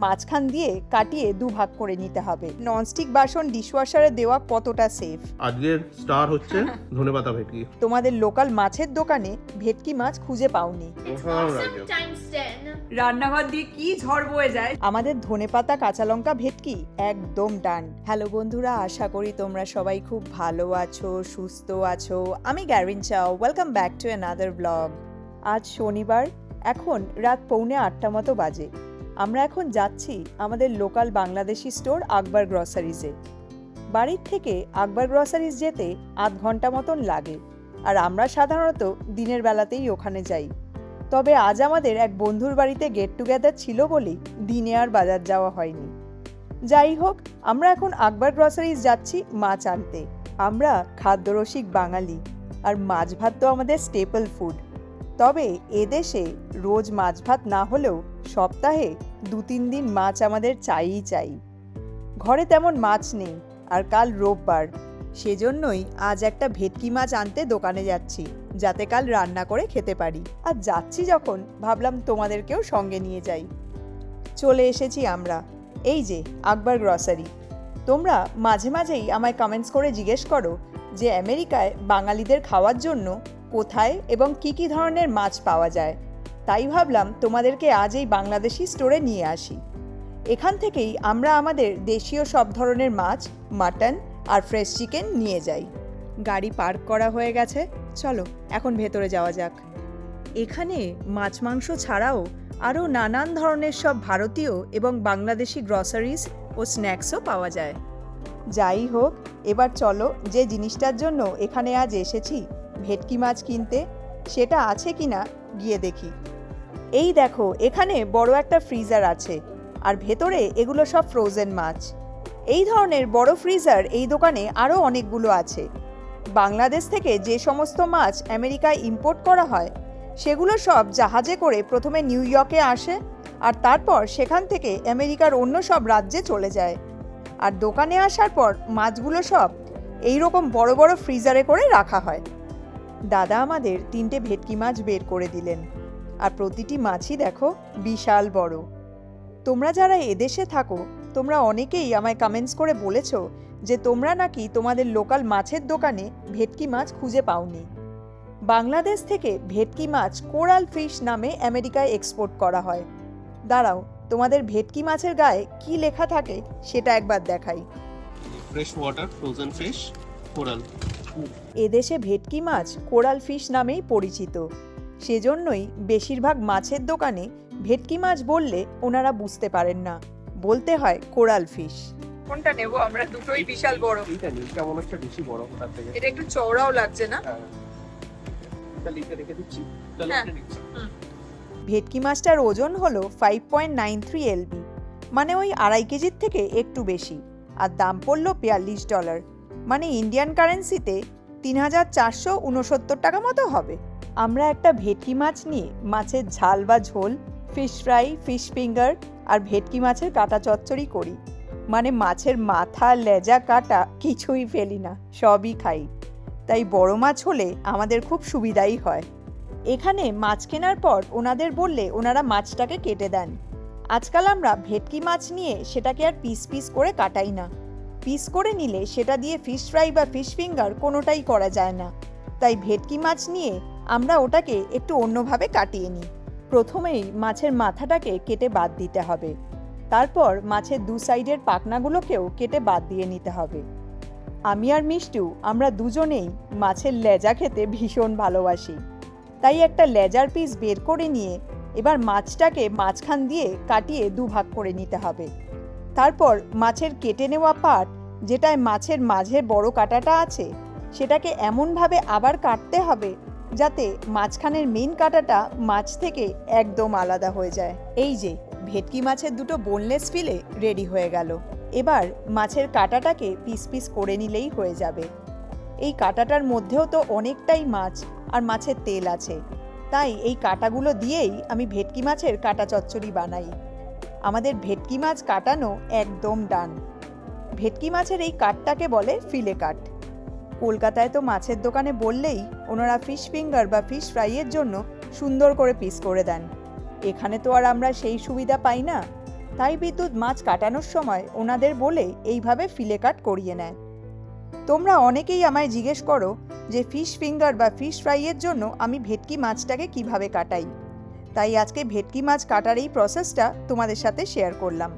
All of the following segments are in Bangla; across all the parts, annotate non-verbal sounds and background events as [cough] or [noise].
মাঝখান দিয়ে কাটিয়ে দুভাগ করে নিতে হবে। ননস্টিক বাসন ডিশওয়াশারে দেওয়া কতটা সেফ আজকের স্টার হচ্ছে [laughs] ধনেপাতা ভেটকি। তোমাদের লোকাল মাছের দোকানে ভেটকি মাছ খুঁজে পাওনি। It's awesome right, yeah. times 10. রান্নাঘর দিয়ে কি ঝড় বয়ে যায়? আমাদের ধনেপাতা কাঁচা লঙ্কা ভেটকি একদম ডান হ্যালো বন্ধুরা আশা করি তোমরা সবাই খুব ভালো আছো সুস্থ আছো। আমি গ্যারিন চাও welcome back to another blog আজ শনিবার এখন রাত পৌনে আটটা মতো বাজে। আমরা এখন যাচ্ছি আমাদের লোকাল বাংলাদেশি স্টোর আকবর গ্রসারিজে বাড়ির থেকে আকবর গ্রসারিজ যেতে আধ ঘণ্টা মতন লাগে, আর আমরা সাধারণত দিনের বেলাতেই ওখানে যাই। তবে আজ আমাদের এক বন্ধুর বাড়িতে গেট টুগেদার ছিল বলেই দিনে আর বাজার যাওয়া হয়নি। যাই হোক, আমরা এখন আকবর গ্রসারিজ যাচ্ছি মাছ আনতে। আমরা খাদ্যরসিক বাঙালি, আর মাছ ভাত তো আমাদের স্টেপল ফুড তবে এদেশে রোজ মাছ ভাত না হলেও সপ্তাহে দু তিন দিন মাছ আমাদের চাইই চাই। ঘরে তেমন মাছ নেই, আর কাল রোববার। সেজন্যই আজ একটা ভেটকি মাছ আনতে দোকানে যাচ্ছি, যাতে কাল রান্না করে খেতে পারি। আর যাচ্ছি যখন, ভাবলাম তোমাদেরকেও সঙ্গে নিয়ে যাই। চলে এসেছি আমরা। এই যে, আকবর গ্রসারি তোমরা মাঝে মাঝেই আমায় কমেন্টস করে জিজ্ঞেস করো যে, আমেরিকায় বাঙালিদের খাওয়ার জন্য কোথায় এবং কি কি ধরনের মাছ পাওয়া যায়? তাই ভাবলাম তোমাদেরকে আজ এই বাংলাদেশি স্টোরে নিয়ে আসি। এখান থেকেই আমরা আমাদের দেশীয় সব ধরনের মাছ, মাটন আর ফ্রেশ চিকেন নিয়ে যাই। গাড়ি পার্ক করা হয়ে গেছে। চলো, এখন ভেতরে যাওয়া যাক। এখানে মাছ মাংস ছাড়াও আরও নানান ধরনের সব ভারতীয় এবং বাংলাদেশি গ্রসারিজ ও স্ন্যাক্সও পাওয়া যায়। যাই হোক, এবার চলো যে জিনিসটার জন্য এখানে আজ এসেছি ভেটকি মাছ কিনতে? সেটা আছে কি না গিয়ে দেখি। এই দেখো, এখানে বড় একটা ফ্রিজার আছে, আর ভেতরে এগুলো সব ফ্রোজেন মাছ। এই ধরনের বড় ফ্রিজার এই দোকানে আরও অনেকগুলো আছে। বাংলাদেশ থেকে যে সমস্ত মাছ আমেরিকায় ইম্পোর্ট করা হয়, সেগুলো সব জাহাজে করে প্রথমে নিউ ইয়র্কে আসে, আর তারপর সেখান থেকে আমেরিকার অন্য সব রাজ্যে চলে যায়। আর দোকানে আসার পর মাছগুলো সব এই রকম বড় বড় ফ্রিজারে করে রাখা হয়। দাদা আমাদের তিনটে ভেটকি মাছ বের করে দিলেন। আর প্রতিটি মাছই দেখো বিশাল বড়। তোমরা যারা এদেশে থাকো, তোমরা অনেকেই আমায় কমেন্টস করে বলেছ যে তোমরা নাকি তোমাদের লোকাল মাছের দোকানে ভেটকি মাছ খুঁজে পাওনি। বাংলাদেশ থেকে ভেটকি মাছ কোরাল ফিশ নামে আমেরিকায় এক্সপোর্ট করা হয়। দাঁড়াও, তোমাদের ভেটকি মাছের গায়ে কি লেখা থাকে সেটা একবার দেখাই। ফ্রেশ ওয়াটার ফ্রোজেন ফিশ কোরাল এদেশে ভেটকি মাছ কোরাল ফিশ নামেই পরিচিত। সেজন্যই বেশিরভাগ মাছের দোকানে ভেটকি মাছ বললে ওনারা বুঝতে পারেন না। বলতে হয় কোরাল ফিশ। কোনটা নেব? আমরা দুটোই বিশাল বড়। এইটা নীলটা মনে হচ্ছে বেশি বড় ওটার থেকে। এটা একটু চওড়াও লাগছে না? হ্যাঁ। এটা লিখে রেখে দিচ্ছি। তাহলে হ্যাঁ। এটা নিচ্ছি। ভেটকি মাছটার ওজন হলো five point nine three LB মানে ওই আড়াই কেজির থেকে একটু বেশি আর দাম পড়ল বিয়াল্লিশ ডলার মানে ইন্ডিয়ান কারেন্সিতে তিন হাজার চারশো উনসত্তর টাকা মতো হবে। আমরা একটা ভেটকি মাছ নিয়ে মাছের ঝাল বা ঝোল ফিশ ফ্রাই ফিশ ফিঙ্গার আর ভেটকি মাছের কাটা চচ্চড়ি করি। মানে মাছের মাথা, লেজা, কাটা কিছুই ফেলি না, সবই খাই। তাই বড় মাছ হলে আমাদের খুব সুবিধাই হয়। এখানে মাছ কেনার পর ওনাদের বললে ওনারা মাছটাকে কেটে দেন। আজকাল আমরা ভেটকি মাছ নিয়ে সেটাকে আর পিস পিস করে কাটাই না। পিস করে নিলে সেটা দিয়ে ফিশ ফ্রাই বা ফিশ ফিঙ্গার কোনোটাই করা যায় না। তাই ভেটকি মাছ নিয়ে আমরা ওটাকে একটু অন্যভাবে কাটিয়ে নিই। প্রথমেই মাছের মাথাটাকে কেটে বাদ দিতে হবে। তারপর মাছের দু সাইডের পাখনাগুলোকেও কেটে বাদ দিয়ে নিতে হবে। আমি আর মিষ্টু আমরা দুজনেই মাছের লেজা খেতে ভীষণ ভালোবাসি। তাই একটা লেজার পিস বের করে নিয়ে এবার মাছটাকে মাঝখান দিয়ে কাটিয়ে দুভাগ করে নিতে হবে। তারপর মাছের কেটে নেওয়া পাট, যেটায় মাছের মাঝের বড় কাটাটা আছে, সেটাকে এমনভাবে আবার কাটতে হবে যাতে মাঝখানের মেন কাটাটা মাছ থেকে একদম আলাদা হয়ে যায়। এই যে, ভেটকি মাছের দুটো বোনলেস ফিলে রেডি হয়ে গেল। এবার মাছের কাটাটাকে পিস পিস করে নিলেই হয়ে যাবে। এই কাটাটার মধ্যেও তো অনেকটাই মাছ আর মাছের তেল আছে। তাই এই কাটাগুলো দিয়েই আমি ভেটকি মাছের কাটা চচ্চড়ি বানাই। আমাদের ভেটকি মাছ কাটানো একদম ডান। ভেটকি মাছের এই কাটটাকে বলে ফিলে কাট। কলকাতায় তো মাছের দোকানে বললেই ওনারা ফিশ ফিঙ্গার বা ফিশ ফ্রাইয়ের জন্য সুন্দর করে পিস করে দেন। এখানে তো আর আমরা সেই সুবিধা পাই না। তাই বিদ্যুৎ মাছ কাটানোর সময় ওনাদের বলে এইভাবে ফিলে কাট করিয়ে নেয়। তোমরা অনেকেই আমায় জিজ্ঞেস করো যে ফিশ ফিঙ্গার বা ফিশ ফ্রাইয়ের জন্য আমি ভেটকি মাছটাকে কীভাবে কাটাই। তাই আজকে ভেটকি মাছ কাটার এই প্রসেসটা তোমাদের সাথে শেয়ার করলাম।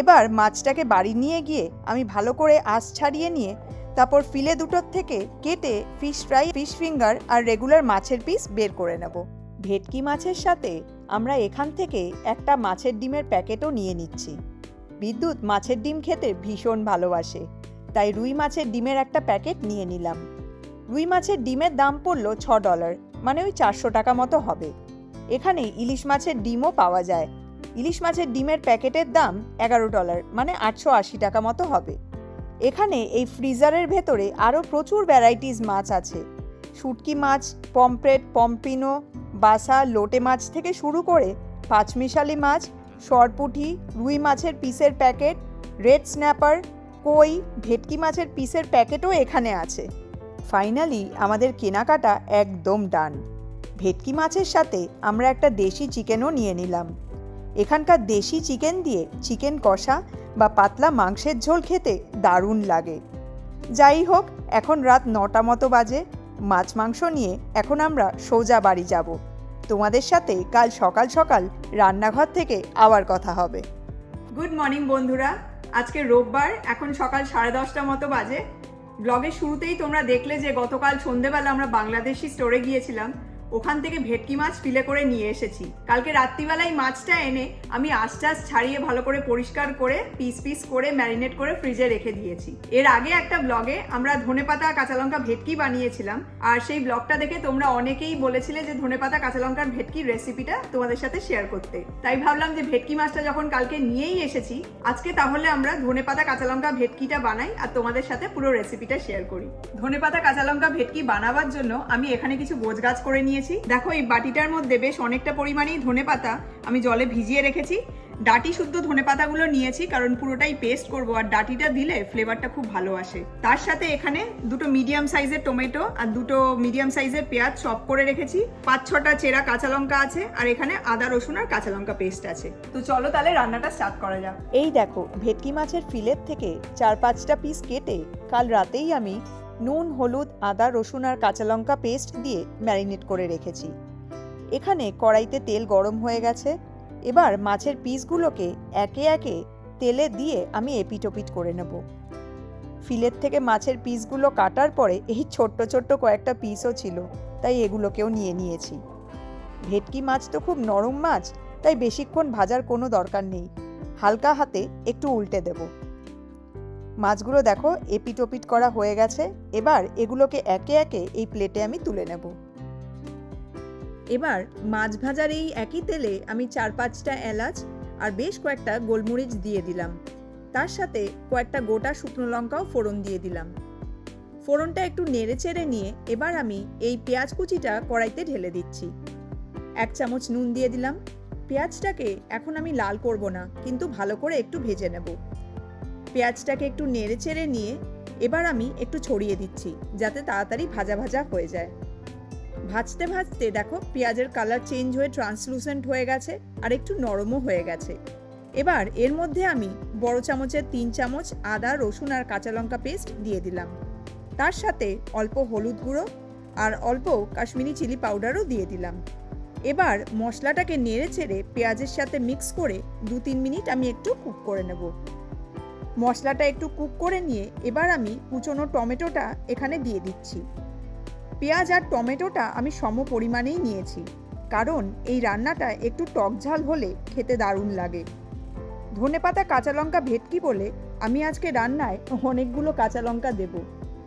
এবার মাছটাকে বাড়ি নিয়ে গিয়ে আমি ভালো করে আঁশ ছাড়িয়ে নিয়ে তারপর ফিলে দুটোর থেকে কেটে ফিশ ফ্রাই ফিশ ফিঙ্গার আর রেগুলার মাছের পিস বের করে নেব। ভেটকি মাছের সাথে আমরা এখান থেকে একটা মাছের ডিমের প্যাকেটও নিয়ে নিচ্ছি। বিদ্যুৎ মাছের ডিম খেতে ভীষণ ভালোবাসে, তাই রুই মাছের ডিমের একটা প্যাকেট নিয়ে নিলাম। রুই মাছের ডিমের দাম পড়ল ছ ডলার মানে ওই চারশো টাকা মতো হবে। এখানে ইলিশ মাছের ডিমও পাওয়া যায়। ইলিশ মাছের ডিমের প্যাকেটের দাম এগারো ডলার মানে আটশো আশি টাকা মতো হবে। এখানে এই ফ্রিজারের ভেতরে আরও প্রচুর ভ্যারাইটিস মাছ আছে। শুটকি মাছ পমপ্রেট পম্পিনো বাসা, লোটে মাছ থেকে শুরু করে পাঁচমিশালি মাছ, সরপুঁটি, রুই মাছের পিসের প্যাকেট, রেড স্ন্যাপার, কই, ভেটকি মাছের পিসের প্যাকেটও এখানে আছে। ফাইনালি আমাদের কেনাকাটা একদম ডান। ভেটকি মাছের সাথে আমরা একটা দেশি চিকেনও নিয়ে নিলাম। এখানকার দেশি চিকেন দিয়ে চিকেন কষা বা পাতলা মাংসের ঝোল খেতে দারুণ লাগে। যাই হোক, এখন রাত নটা মতো বাজে। মাছ মাংস নিয়ে এখন আমরা সোজা বাড়ি যাব। তোমাদের সাথে কাল সকাল সকাল রান্নাঘর থেকে আবার কথা হবে। গুড মর্নিং বন্ধুরা। আজকে রোববার, এখন সকাল সাড়ে দশটা মতো বাজে। ব্লগের শুরুতেই তোমরা দেখলে যে গতকাল সন্ধেবেলা আমরা বাংলাদেশি স্টোরে গিয়েছিলাম। ওখান থেকে ভেটকি মাছ ফিলে করে নিয়ে এসেছি। কালকে রাত্রিবেলায় মাছটা এনে আমি আস্তে আস্তে ছাড়িয়ে ভালো করে পরিষ্কার করে পিস পিস করে ম্যারিনেট করে ফ্রিজে রেখে দিয়েছি। এর আগে একটা ব্লগে আমরা ধনেপাতা কাঁচা লঙ্কা ভেটকি বানিয়েছিলাম। আর সেই ব্লগটা দেখে তোমরা অনেকেই বলেছিলে যে ধনেপাতা কাঁচা লঙ্কার ভেটকির রেসিপিটা তোমাদের সাথে শেয়ার করতে। তাই ভাবলাম যে ভেটকি মাছটা যখন কালকে নিয়েই এসেছি, আজকে তাহলে আমরা ধনেপাতা কাঁচা লঙ্কা ভেটকিটা বানাই আর তোমাদের সাথে পুরো রেসিপিটা শেয়ার করি। ধনেপাতা কাঁচা লঙ্কা ভেটকি বানাবার জন্য আমি এখানে কিছু গোছ গাছ করে নিয়েছি। দেখো, এই বাটিটার মধ্যে বেশ অনেকটা পরিমাণেই ধনেপাতা আমি জলে ভিজিয়ে রেখেছি। ডাটি শুদ্ধ ধনেপাতাগুলো নিয়েছি, কারণ পুরোটাই পেস্ট করব, আর ডাটিটা দিলে ফ্লেভারটা খুব ভালো আসে। তার সাথে এখানে দুটো মিডিয়াম সাইজের টমেটো আর দুটো মিডিয়াম সাইজের পেঁয়াজ চপ করে রেখেছি। পাঁচ ছটা চেরা কাঁচা লঙ্কা আছে, আর এখানে আদা, রসুন আর কাঁচা লঙ্কা পেস্ট আছে। তো চলো তাহলে রান্নাটা স্টার্ট করা যাক। এই দেখো, ভেটকি মাছের ফিলের থেকে চার পাঁচটা পিস কেটে কাল রাতেই আমি নুন, হলুদ, আদা, রসুন আর কাঁচা লঙ্কা পেস্ট দিয়ে ম্যারিনেট করে রেখেছি। এখানে কড়াইতে তেল গরম হয়ে গেছে। এবার মাছের পিসগুলোকে একে একে তেলে দিয়ে আমি এপিটোপিট করে নেব। ফিলের থেকে মাছের পিসগুলো কাটার পরে এই ছোট্ট ছোট্ট কয়েকটা পিসও ছিল, তাই এগুলোকেও নিয়ে নিয়েছি। ভেটকি মাছ তো খুব নরম মাছ, তাই বেশিক্ষণ ভাজার কোনো দরকার নেই। হালকা হাতে একটু উল্টে দেব। মাছগুলো দেখো, এপিটোপিট করা হয়ে গেছে। এবার এগুলোকে একে একে এই প্লেটে আমি তুলে নেব। এবার মাছ ভাজার এই একই তেলে আমি চার পাঁচটা এলাচ আর বেশ কয়েকটা গোলমরিচ দিয়ে দিলাম। তার সাথে কয়েকটা গোটা শুকনো লঙ্কাও ফোড়ন দিয়ে দিলাম। ফোড়নটা একটু নেড়ে চেড়ে নিয়ে এবার আমি এই পেঁয়াজ কুচিটা কড়াইতে ঢেলে দিচ্ছি। এক চামচ নুন দিয়ে দিলাম। পেঁয়াজটাকে এখন আমি লাল করব না, কিন্তু ভালো করে একটু ভেজে নেব। পেঁয়াজটাকে একটু নেড়ে চেড়ে নিয়ে এবার আমি একটু ছড়িয়ে দিচ্ছি, যাতে তাড়াতাড়ি ভাজা ভাজা হয়ে যায়। ভাজতে ভাজতে দেখো পেঁয়াজের কালার চেঞ্জ হয়ে ট্রান্সলুসেন্ট হয়ে গেছে আর একটু নরমও হয়ে গেছে। এবার এর মধ্যে আমি বড় চামচের তিন চামচ আদা, রসুন আর কাঁচা লঙ্কা পেস্ট দিয়ে দিলাম। তার সাথে অল্প হলুদ গুঁড়ো আর অল্প কাশ্মীরি চিলি পাউডারও দিয়ে দিলাম। এবার মশলাটাকে নেড়ে চেড়ে পেঁয়াজের সাথে মিক্স করে দু তিন মিনিট আমি একটু কুক করে নেব। মশলাটা একটু কুক করে নিয়ে এবার আমি কুচনো টমেটোটা এখানে দিয়ে দিচ্ছি। পেঁয়াজ আর টমেটোটা আমি সম পরিমাণেই নিয়েছি, কারণ এই রান্নাটা একটু টক ঝাল হলে খেতে দারুণ লাগে। ধনেপাতা কাঁচা লঙ্কা ভেটকি বলে আমি আজকে রান্নায় অনেকগুলো কাঁচা লঙ্কা দেব,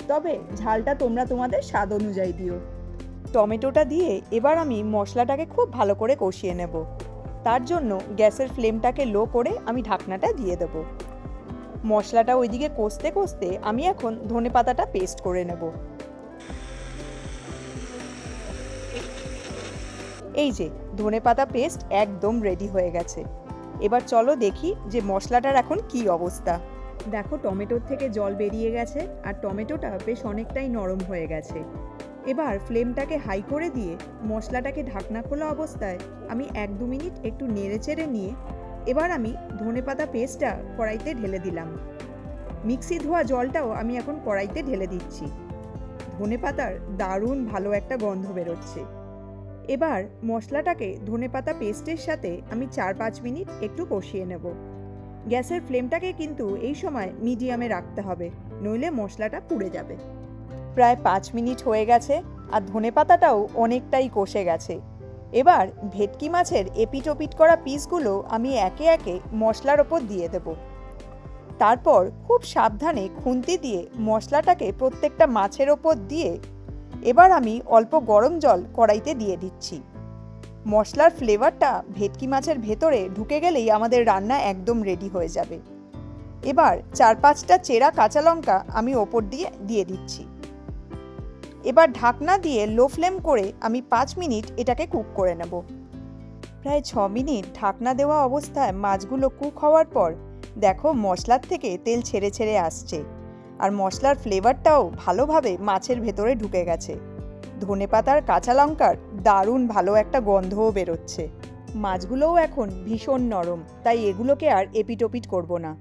তবে ঝালটা তোমরা তোমাদের স্বাদ অনুযায়ী দিও। টমেটোটা দিয়ে এবার আমি মশলাটাকে খুব ভালো করে কষিয়ে নেব, তার জন্য গ্যাসের ফ্লেমটাকে লো করে আমি ঢাকনাটা দিয়ে দেব। মশলাটা ওইদিকে কষতে কষতে আমি এখন ধনেপাতাটা পেস্ট করে নেব। এই যে ধনেপাতা পেস্ট একদম রেডি হয়ে গেছে। এবার চলো দেখি যে মশলাটার এখন কি অবস্থা। দেখো, টমেটোর থেকে জল বেরিয়ে গেছে আর টমেটোটা বেশ অনেকটাই নরম হয়ে গেছে। এবার ফ্লেমটাকে হাই করে দিয়ে মশলাটাকে ঢাকনা খোলা অবস্থায় আমি এক দু মিনিট একটু নেড়ে চেড়ে নিয়ে এবার আমি ধনেপাতা পেস্টটা কড়াইতে ঢেলে দিলাম। মিক্সি ধোয়া জলটাও আমি এখন কড়াইতে ঢেলে দিচ্ছি। ধনেপাতার দারুণ ভালো একটা গন্ধ বেরোচ্ছে। এবার মশলাটাকে ধনেপাতা পেস্টের সাথে আমি চার পাঁচ মিনিট একটু কষিয়ে নেব। গ্যাসের ফ্লেমটাকে কিন্তু এই সময় মিডিয়ামে রাখতে হবে, নইলে মশলাটা পুড়ে যাবে। প্রায় পাঁচ মিনিট হয়ে গেছে আর ধনেপাতাটাও অনেকটাই কষে গেছে। এবার ভেটকি মাছের এপিটোপিট করা পিসগুলো আমি একে একে মশলার ওপর দিয়ে দেব। তারপর খুব সাবধানে খুন্তি দিয়ে মশলাটাকে প্রত্যেকটা মাছের ওপর দিয়ে এবার আমি অল্প গরম জল কড়াইতে দিয়ে দিচ্ছি। মশলার ফ্লেভারটা ভেটকি মাছের ভেতরে ঢুকে গেলেই আমাদের রান্না একদম রেডি হয়ে যাবে। এবার চার পাঁচটা চেরা কাঁচা লঙ্কা আমি ওপর দিয়ে দিয়ে দিচ্ছি। এবার ঢাকনা দিয়ে লো ফ্লেম করে আমি পাঁচ মিনিট এটাকে কুক করে নেব। প্রায় ছ মিনিট ঢাকনা দেওয়া অবস্থায় মাছগুলো কুক হওয়ার পর দেখো মশলার থেকে তেল ছেড়ে ছেড়ে আসছে আর মশলার ফ্লেভারটাও ভালোভাবে মাছের ভেতরে ঢুকে গেছে। ধনেপাতার কাঁচা লঙ্কার দারুণ ভালো একটা গন্ধও বেরোচ্ছে। মাছগুলোও এখন ভীষণ নরম, তাই এগুলোকে আর এপিটোপিট করব না।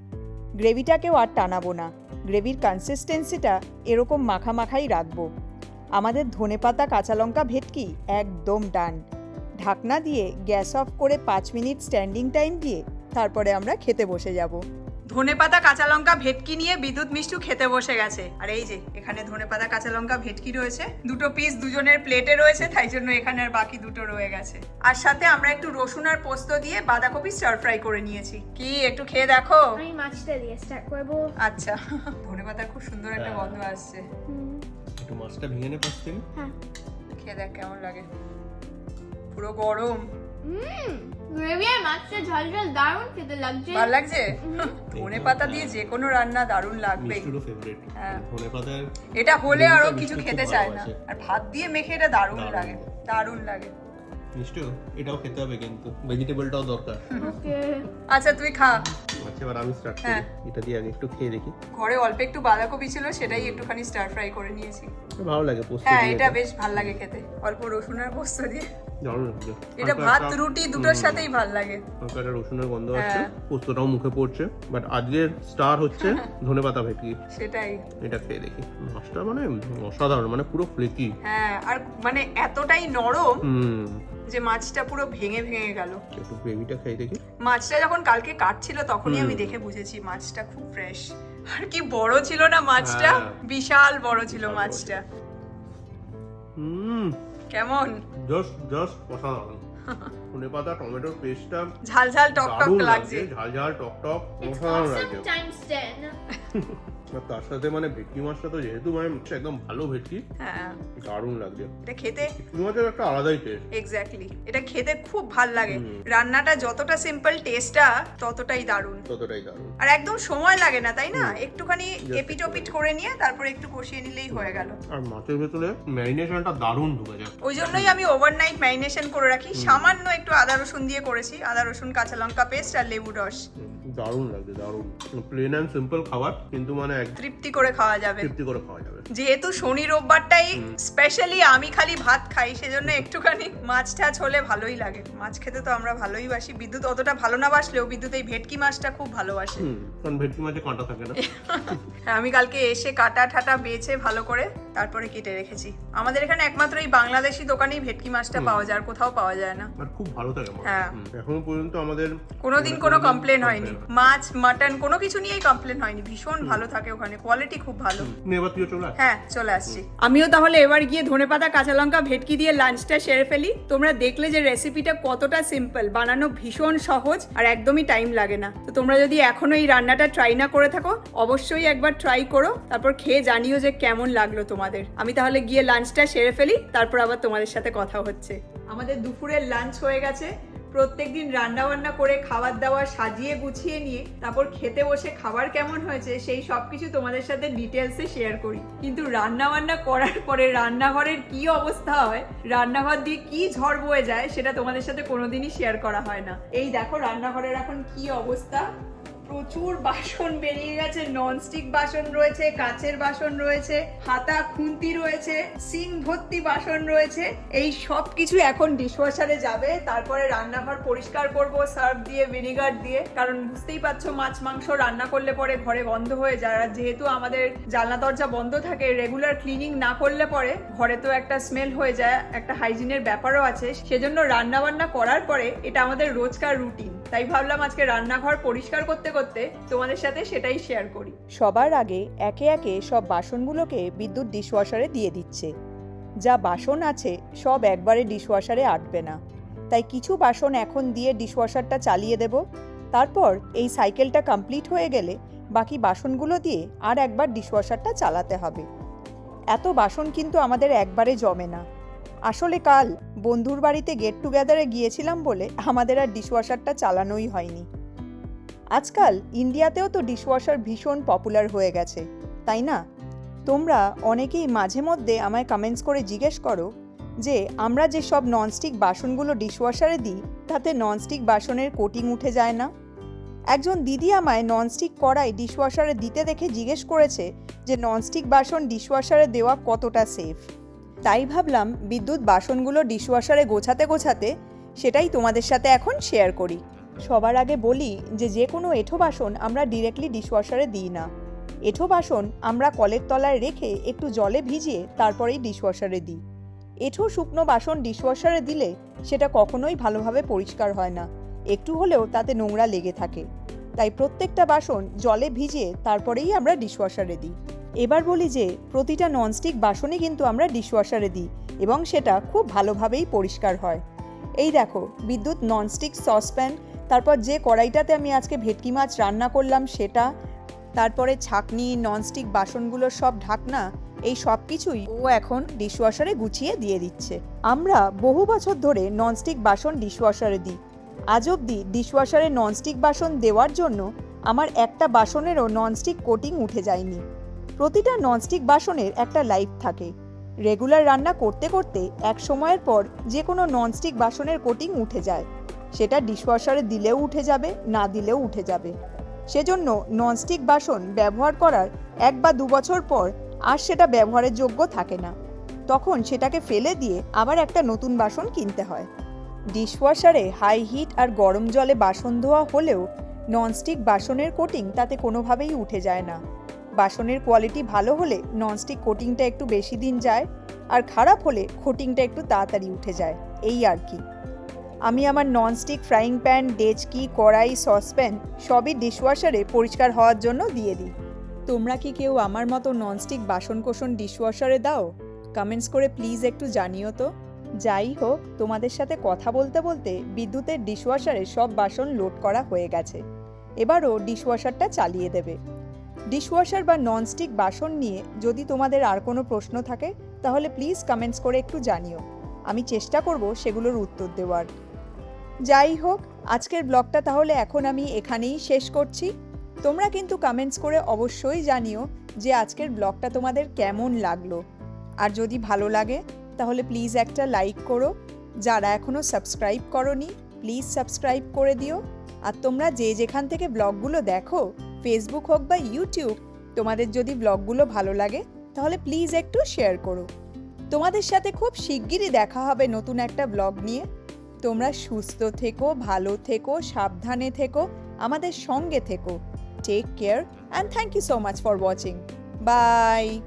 গ্রেভিটাকেও আর টানাবো না। গ্রেভির কনসিস্টেন্সিটা এরকম মাখা মাখাই রাখব। আমাদের ধনেপাতা কাঁচা লঙ্কা ভেটকি একদম ডান। ঢাকনা দিয়ে গ্যাস অফ করে পাঁচ মিনিট স্ট্যান্ডিং টাইম দিয়ে তারপরে আমরা খেতে বসে যাব। ধনেপাতা কাঁচা লঙ্কা ভেটকি নিয়ে বিদ্যুৎ মিষ্টু খেতে বসে গেছে। আর এই যে এখানে ধনেপাতা কাঁচা লঙ্কা ভেটকি রয়েছে। দুটো পিস দুজনের প্লেটে রয়েছে তাই জন্য এখানে আর বাকি দুটো রয়ে গেছে। আর সাথে আমরা একটু রসুন আর পোস্ত দিয়ে বাঁধাকপি স্টার ফ্রাই করে নিয়েছি। কি একটু খেয়ে দেখো? আমি মাছটা দিয়ে স্টার্ট করব। আচ্ছা। ধনেপাতার খুব সুন্দর একটা গন্ধ আসছে। হুম, একটু মাছটা ভেঙে নে পাশ থেকে। হ্যাঁ। খেয়ে দেখ কেমন লাগে। পুরো গরম। হুম গ্রেভি আর মাছটা ঝাল ঝাল দারুণ খেতে লাগছে। ভালো লাগছে? [laughs] ধনে পাতা দিয়ে যে কোনো রান্না দারুণ লাগবে মিষ্টিরও ফেভারিট হ্যাঁ। ধনে পাতা এটা হলে আরও কিছু খেতে চায় না। আর ভাত দিয়ে মেখে এটা দারুণ দারুণ। লাগে। দারুণ লাগে। এটাও খেতে হবে কিন্তু ভেজিটেবলটাও দরকার। ওকে। আচ্ছা তুই খা। আচ্ছা এবার আমি স্টার্ট হ্যাঁ। করি এটা দিয়ে আগে একটু খেয়ে দেখি। ঘরে অল্প একটু বাঁধাকপি ছিল সেটাই একটুখানি স্টার ফ্রাই করে নিয়েছি। ভালো লাগে পোস্ত হ্যাঁ এটা বেশ ভালো লাগে খেতে অল্প রসুন আর পোস্ত দিয়ে। দারুণ লাগছে এটা ভাত রুটি দুটোর সাথেই ভালো লাগে। হালকা রসুনের গন্ধ হ্যাঁ। পোস্তটাও মুখে পড়ছে বাট আজকের স্টার হচ্ছে ধনে পাতা ভেটকি। সেটাই। এটা খেয়ে দেখি। মাছটা মানে অসাধারণ মানে পুরো ফ্লেকি হ্যাঁ আর মানে এতটাই নরম হুম। যে মাছটা পুরো ভেঙে ভেঙে গেল। একটু গ্রেভিটা দেখি। মাছটা যখন কালকে কাটছিল তখনই আমি দেখে বুঝেছি মাছটা খুব ফ্রেশ আর কি বড় ছিল না মাছটা? হ্যাঁ। বিশাল বড় ছিল মাছটা। হুম। কেমন? জাস্ট জাস্ট অসাধারণ। [laughs] ধনে পাতা টমেটোর পেস্টটা ঝাল ঝাল টক টক লাগছে। লাগছে ঝাল ঝাল টক টক অসাধারণ লাগছে [laughs] আর তার সাথে মানে ভেটকি মাছটা তো যেহেতু মানে একদম ভালো ভেটকি হ্যাঁ। দারুণ লাগছে। এটা খেতে ভেটকি মাছের একটা আলাদাই টেস্ট এক্স্যাক্টলি এটা খেতে খুব ভালো লাগে। রান্নাটা যতটা সিম্পল টেস্টটা ততটাই দারুণ। ততটাই দারুণ। আর একদম সময় লাগে না তাই না? একটুখানি এপিট ওপিট করে নিয়ে তারপর একটু কষিয়ে নিলেই হয়ে গেল। আর মাছের ভেতরে ম্যারিনেশনটা দারুণ ঢুকে যায়। ওই জন্যই আমি ওভারনাইট ম্যারিনেশন করে রাখি। সামান্য একটু আদা রসুন দিয়ে করেছি। আদা রসুন কাঁচা লঙ্কা পেস্ট আর লেবু রস। দারুণ লাগছে দারুণ। প্লেন অ্যান্ড সিম্পল খাবার কিন্তু মানে এক তৃপ্তি করে খাওয়া যাবে। তৃপ্তি করে খাওয়া যাবে। যেহেতু শনি রোববারটাই স্পেশালি আমি খালি ভাত খাই সেজন্য একটুখানি মাছ টাছ হলে ভালোই লাগে। মাছ খেতে তো আমরা ভালোই বাসি। বিদ্যুৎ অতটা ভালো না বাসলেও বিদ্যুৎ এই ভেটকি মাছটা খুব ভালোবাসে। কারণ ভেটকি মাছে কাঁটা থাকে না। হ্যাঁ, [laughs] আমি কালকে এসে কাটা ঠাটা বেছে ভালো করে তারপরে কেটে রেখেছি। আমাদের এখানে একমাত্র এই বাংলাদেশি দোকানেই ভেটকি মাছটা পাওয়া যায় আর কোথাও পাওয়া যায় না। আর খুব ভালো থাকে হ্যাঁ। এখনও পর্যন্ত আমাদের কোনোদিন কোনো কমপ্লেন হয়নি। মাছ মাটন কোনো কিছু নিয়েই কমপ্লেন হয়নি। ভীষণ ভালো থাকে ওখানে। কোয়ালিটি খুব ভালো। এবার তুইও চলে হ্যাঁ চলে আসছি। আমিও তাহলে এবার গিয়ে ধনেপাতা কাঁচা লঙ্কা ভেটকি দিয়ে লাঞ্চটা সেরে ফেলি। তোমরা দেখলে যে রেসিপিটা কতটা সিম্পল বানানো ভীষণ সহজ আর একদমই টাইম লাগে না। তো তোমরা যদি এখনও এই রান্নাটা ট্রাই না করে থাকো অবশ্যই একবার ট্রাই করো। তারপর খেয়ে জানিও যে কেমন লাগল তোমাদের। আমি তাহলে গিয়ে লাঞ্চটা সেরে ফেলি তারপর আবার তোমাদের সাথে কথা হচ্ছে। আমাদের দুপুরের লাঞ্চ হয়ে গেছে। প্রত্যেকদিন দিন রান্নাবান্না করে, খাবার দাবার সাজিয়ে গুছিয়ে নিয়ে, তারপর খেতে বসে খাবার কেমন হয়েছে, সেই সব কিছু তোমাদের সাথে ডিটেলসে শেয়ার করি। কিন্তু রান্নাবান্না করার পরে রান্নাঘরের কি অবস্থা হয়, রান্নাঘর দিয়ে কি ঝড় বয়ে যায়, সেটা তোমাদের সাথে কোনোদিনই শেয়ার করা হয় না। এই দেখো রান্নাঘরের এখন কি অবস্থা। প্রচুর বাসন বেরিয়ে গেছে ননস্টিক বাসন রয়েছে, কাচের বাসন রয়েছে, হাতা খুন্তি রয়েছে, সিং ভর্তি বাসন রয়েছে। এই সব কিছু এখন ডিশওয়াশারে যাবে, তারপরে রান্নাঘর পরিষ্কার করব সার্ফ দিয়ে ভিনেগার দিয়ে। কারণ বুঝতেই পারছ, মাছ, মাংস রান্না করলে পরে ঘরে বন্ধ হয়ে যায়। আর যেহেতু আমাদের জানলা, দরজা বন্ধ থাকে রেগুলার ক্লিনিং না করলে পরে ঘরে তো একটা স্মেল হয়ে যায়, একটা হাইজিনের ব্যাপারও আছে। সেজন্য রান্না বান্না করার পরে এটা আমাদের রোজকার রুটিন তাই ভাবলাম আজকে রান্নাঘর পরিষ্কার করতে করতে তোমাদের সাথে সেটাই শেয়ার করি। সবার আগে একে একে সব বাসনগুলোকে বিদ্যুৎ ডিশওয়াশারে দিয়ে দিচ্ছে। যা বাসন আছে, সব একবারে ডিশওয়াশারে আটবে না। তাই কিছু বাসন এখন দিয়ে ডিশওয়াশারটা চালিয়ে দেব। তারপর এই সাইকেলটা কমপ্লিট হয়ে গেলে বাকি বাসনগুলো দিয়ে আর একবার ডিশওয়াশারটা চালাতে হবে। এত বাসন কিন্তু আমাদের একবারে জমে না। আসলে কাল বন্ধুর বাড়িতে গেট টুগেদারে গিয়েছিলাম বলে আমাদের আর ডিশওয়াশারটা চালানোই হয়নি। আজকাল ইন্ডিয়াতেও তো ডিশওয়াশার ভীষণ পপুলার হয়ে গেছে, তাই না? তোমরা অনেকেই মাঝে মধ্যে আমায় কমেন্টস করে জিজ্ঞেস করো যে, আমরা যে সব ননস্টিক বাসনগুলো ডিশওয়াশারে দিই, তাতে ননস্টিক বাসনের কোটিং উঠে যায় না? একজন দিদি আমায় ননস্টিক কড়াই ডিশওয়াশারে দিতে দেখে জিজ্ঞেস করেছে যে ননস্টিক বাসন ডিশওয়াশারে দেওয়া কতটা সেফ তাই ভাবলাম বিদ্যুৎ বাসনগুলো ডিশওয়াশারে গোছাতে গোছাতে সেটাই তোমাদের সাথে এখন শেয়ার করি। সবার আগে বলি যে যে কোনো এঁঠো বাসন আমরা ডিরেক্টলি ডিশওয়াশারে দিই না। এঁঠো বাসন আমরা কলের তলায় রেখে একটু জলে ভিজিয়ে তারপরেই ডিশওয়াশারে দিই। এঁঠো শুকনো বাসন ডিশওয়াশারে দিলে সেটা কখনোই ভালোভাবে পরিষ্কার হয় না। একটু হলেও তাতে নোংরা লেগে থাকে। তাই প্রত্যেকটা বাসন জলে ভিজিয়ে তারপরেই আমরা ডিশওয়াশারে দিই। এবার বলি যে, প্রতিটা ননস্টিক বাসনই কিন্তু আমরা ডিশওয়াশারে দিই এবং সেটা খুব ভালোভাবেই পরিষ্কার হয়। এই দেখো, বিদ্যুৎ ননস্টিক সসপ্যান তারপর যে কড়াইটাতে আমি আজকে ভেটকি মাছ রান্না করলাম সেটা, তারপরে ছাকনি ননস্টিক বাসনগুলোর সব ঢাকনা, এই সব কিছুই ও এখন ডিশওয়াশারে গুছিয়ে দিয়ে দিচ্ছে। আমরা বহু বছর ধরে ননস্টিক বাসন ডিশওয়াশারে দিই। আজ অবধি ডিশওয়াশারে ননস্টিক বাসন দেওয়ার জন্য আমার একটা বাসনেরও ননস্টিক কোটিং উঠে যায়নি। প্রতিটা ননস্টিক বাসনের একটা লাইফ থাকে। রেগুলার রান্না করতে করতে এক সময়ের পর যে কোনো ননস্টিক বাসনের কোটিং উঠে যায়। সেটা ডিশওয়াশারে দিলেও উঠে যাবে, না দিলেও উঠে যাবে। সেজন্য ননস্টিক বাসন ব্যবহার করার এক বা দু বছর পর আর সেটা ব্যবহারের যোগ্য থাকে না। তখন সেটাকে ফেলে দিয়ে আবার একটা নতুন বাসন কিনতে হয়। ডিশওয়াশারে হাই হিট আর গরম জলে বাসন ধোয়া হলেও ননস্টিক বাসনের কোটিং তাতে কোনোভাবেই উঠে যায় না। বাসনের কোয়ালিটি ভালো হলে ননস্টিক কোটিংটা একটু বেশি দিন যায় আর খারাপ হলে কোটিংটা একটু তাড়াতাড়ি উঠে যায়। এই আর কি। আমি আমার ননস্টিক ফ্রাইং প্যান ডেচকি, কড়াই সসপ্যান সবই ডিশওয়াশারে পরিষ্কার হওয়ার জন্য দিয়ে দিই। তোমরা কি কেউ আমার মতো ননস্টিক বাসনকোসন ডিশওয়াশারে দাও? কমেন্টস করে প্লিজ একটু জানিও তো। যাই হোক, তোমাদের সাথে কথা বলতে বলতে বিদ্যুতের ডিশওয়াশারে সব বাসন লোড করা হয়ে গেছে। এবারও ডিশওয়াশারটা চালিয়ে দেবে। ডিশওয়াশার বা ননস্টিক বাসন নিয়ে যদি তোমাদের আর কোনো প্রশ্ন থাকে, তাহলে প্লিজ কমেন্টস করে একটু জানিও। আমি চেষ্টা করব সেগুলোর উত্তর দেওয়ার। যাই হোক, আজকের ব্লগটা তাহলে এখন আমি এখানেই শেষ করছি। তোমরা কিন্তু কমেন্টস করে অবশ্যই জানিও যে আজকের ব্লগটা তোমাদের কেমন লাগল। আর যদি ভালো লাগে, তাহলে প্লিজ একটা লাইক করো। যারা এখনও সাবস্ক্রাইব করনি, প্লিজ সাবস্ক্রাইব করে দিও। আর তোমরা যে যেখান থেকে ব্লগগুলো দেখো ফেসবুক হোক বা ইউটিউব তোমাদের যদি ব্লগগুলো ভালো লাগে, তাহলে প্লিজ একটু শেয়ার করো। তোমাদের সাথে খুব শিগগিরই দেখা হবে নতুন একটা ব্লগ নিয়ে। তোমরা সুস্থ থেকো, ভালো থেকো, সাবধানে থেকো, আমাদের সঙ্গে থেকো। Take care and thank you so much for watching bye